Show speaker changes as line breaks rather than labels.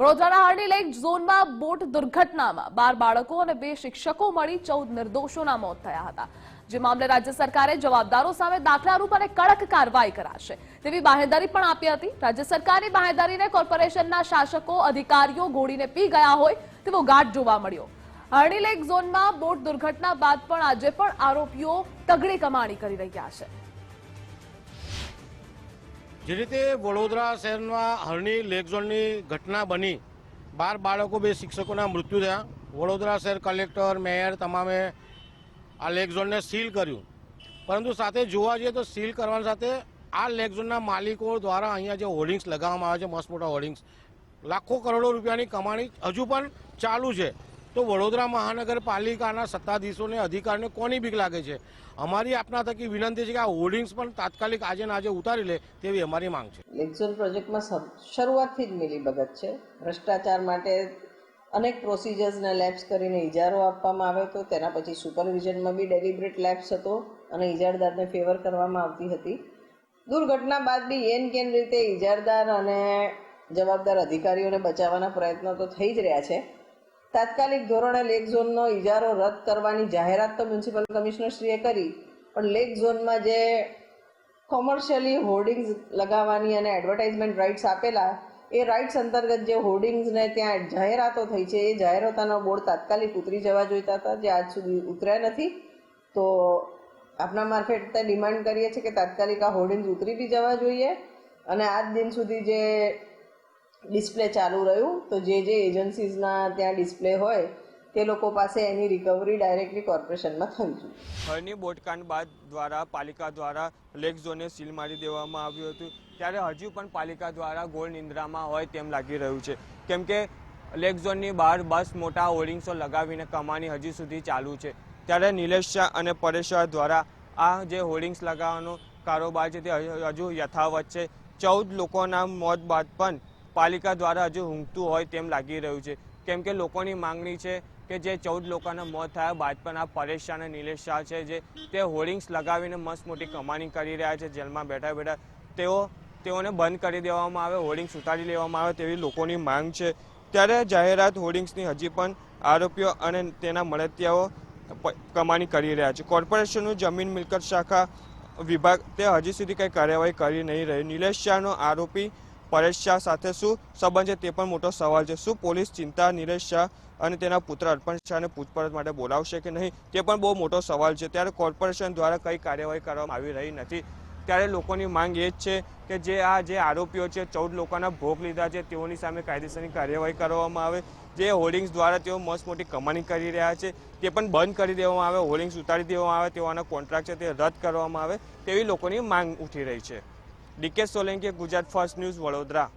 વડોદરાના Hardy lake ઝોનમાં boat દુર્ઘટનામાં બાર બાળકો અને બે શિક્ષકો મળી ચૌદ નિર્દોષોના મોત થયા હતા. જે મામલે રાજ્ય સરકારે જવાબદારો સામે દાખલારૂપ અને કડક કાર્યવાહી કરાશે. તેવી બાહેદારી પણ આપી હતી. રાજ્ય સરકારની બાહેદારીને કોર્પોરેશનના શાસકો, અધિકારીઓ ગોળીને પી ગયા હોય તેવો ગાઢ જોવા મળ્યો. હાર્ડી લેક ઝોનમાં બોટ દુર્ઘટના બાદ પણ આજે પણ આરોપીઓ તગડી કમાણી કરી રહ્યા છે.
જે રીતે વડોદરા શહેરમાં હરણી લેક ઝોનની ઘટના બની, બાર બાળકો, બે શિક્ષકોના મૃત્યુ થયા. વડોદરા શહેર કલેક્ટર, મેયર તમામે આ લેક ઝોનને સીલ કર્યું. પરંતુ સાથે જોવા જઈએ તો સીલ કરવાની સાથે આ લેક ઝોનના માલિકો દ્વારા અહીંયા જે હોર્ડિંગ્સ લગાવવામાં આવે છે, મસ્ત મોટા હોર્ડિંગ્સ, લાખો કરોડો રૂપિયાની કમાણી હજુ પણ ચાલુ છે. તો વડોદરા મહાનગરપાલિકાના સત્તાધીશોને, અધિકારને કોની બીક લાગે છે? અમારી આપના થકી વિનંતી છે કે આ હોર્ડિંગ્સ પણ તાત્કાલિક આજે ને આજે ઉતારી લે તેવી અમારી માંગ છે.
લેક્ઝોન પ્રોજેક્ટમાં શરૂઆતથી જ મિલીભગત છે. ભ્રષ્ટાચાર માટે અનેક પ્રોસિજર્સને લેબ્સ કરીને ઇજારો આપવામાં આવે તો તેના પછી સુપરવિઝનમાં બી ડેલિબ્રેટ લેબ્સ હતો અને ઇજારદારને ફેવર કરવામાં આવતી હતી. દુર્ઘટના બાદ બી એન કેન રીતે ઇજારદાર અને જવાબદાર અધિકારીઓને બચાવવાના પ્રયત્નો તો થઈ જ રહ્યા છે. તાત્કાલિક ધોરણે લેક ઝોનનો ઇજારો રદ કરવાની જાહેરાત તો મ્યુનિસિપલ કમિશનરશ્રીએ કરી, પણ લેક ઝોનમાં જે કોમર્શિયલી હોર્ડિંગ્સ લગાવવાની અને એડવર્ટાઇઝમેન્ટ રાઇટ્સ આપેલા, એ રાઇટ્સ અંતર્ગત જે હોર્ડિંગ્સને ત્યાં જાહેરાતો થઈ છે, એ જાહેરાતોનો બોર્ડ તાત્કાલિક ઉતરી જવા જોઈતા હતા, જે આજ સુધી ઉતર્યા નથી. તો આપના મારફતે ડિમાન્ડ કરીએ છીએ કે તાત્કાલિક આ હોર્ડિંગ્સ ઉતરી બી જવા જોઈએ અને આજ દિન સુધી જે ડિસ્પ્લે ચાલુ રહ્યું. તો જે જે એજન્સીઝના ત્યાં ડિસ્પ્લે હોય, તે લોકો પાસે એની રિકવરી ડાયરેક્ટલી કોર્પોરેશનમાં થવી જોઈએ
હરની બોટકાંડ બાદ દ્વારા પાલિકા દ્વારા લેક ઝોનને સીલ મારી દેવામાં આવ્યું હતું. ત્યારે હજુ પણ પાલિકા દ્વારા ગોળ નિંદ્રામાં હોય તેમ લાગી રહ્યું છે. કેમ કે લેક ઝોનની બહાર બસ, મોટા હોર્ડિંગ્સો લગાવીને કમાણી હજી સુધી ચાલુ છે. ત્યારે નિલેશ શાહ અને પરેશ શાહ દ્વારા આ જે હોર્ડિંગ્સ લગાવવાનો કારોબાર છે, તે હજુ યથાવત છે. ચૌદ લોકોના મોત બાદ પણ પાલિકા દ્વારા હજુ ઊંઘતું હોય તેમ લાગી રહ્યું છે. કેમ કે લોકોની માંગણી છે કે જે ચૌદ લોકોના મોત થયા બાદ પણ આ પરેશ શાહ અને નિલેશ શાહ છે જે તે હોર્ડિંગ્સ લગાવીને મસ્ત મોટી કમાણી કરી રહ્યા છે, જેલમાં બેઠા બેઠા. તેઓ, તેઓને બંધ કરી દેવામાં આવે, હોર્ડિંગ્સ ઉતારી લેવામાં આવે તેવી લોકોની માંગ છે. ત્યારે જાહેરાત હોર્ડિંગ્સની હજી પણ આરોપીઓ અને તેના મળતિયાઓ કમાણી કરી રહ્યા છે. કોર્પોરેશનનું જમીન મિલકત શાખા વિભાગ તે હજી સુધી કંઈ કાર્યવાહી કરી નહીં રહી. નિલેશ શાહનો આરોપી પરેશ શાહ સાથે શું સંબંધ છે તે પણ મોટો સવાલ છે. શું પોલીસ ચિંતા નિરેશ શાહ અને તેના પુત્ર અર્પણ શાહને પૂછપરછ માટે બોલાવશે કે નહીં તે પણ બહુ મોટો સવાલ છે. ત્યારે કોર્પોરેશન દ્વારા કઈ કાર્યવાહી કરવામાં આવી રહી નથી. ત્યારે લોકોની માંગ એ જ છે કે જે આ જે આરોપીઓ છે, ચૌદ લોકોના ભોગ લીધા છે, તેઓની સામે કાયદેસરની કાર્યવાહી કરવામાં આવે. જે હોર્ડિંગ્સ દ્વારા તેઓ મસ્ત મોટી કમાણી કરી રહ્યા છે, તે પણ બંધ કરી દેવામાં આવે, હોર્ડિંગ્સ ઉતારી દેવામાં આવે, તેઓના કોન્ટ્રાક્ટ છે તે રદ કરવામાં આવે તેવી લોકોની માંગ ઉઠી રહી છે. DK Solanki Gujarat First News Vadodara.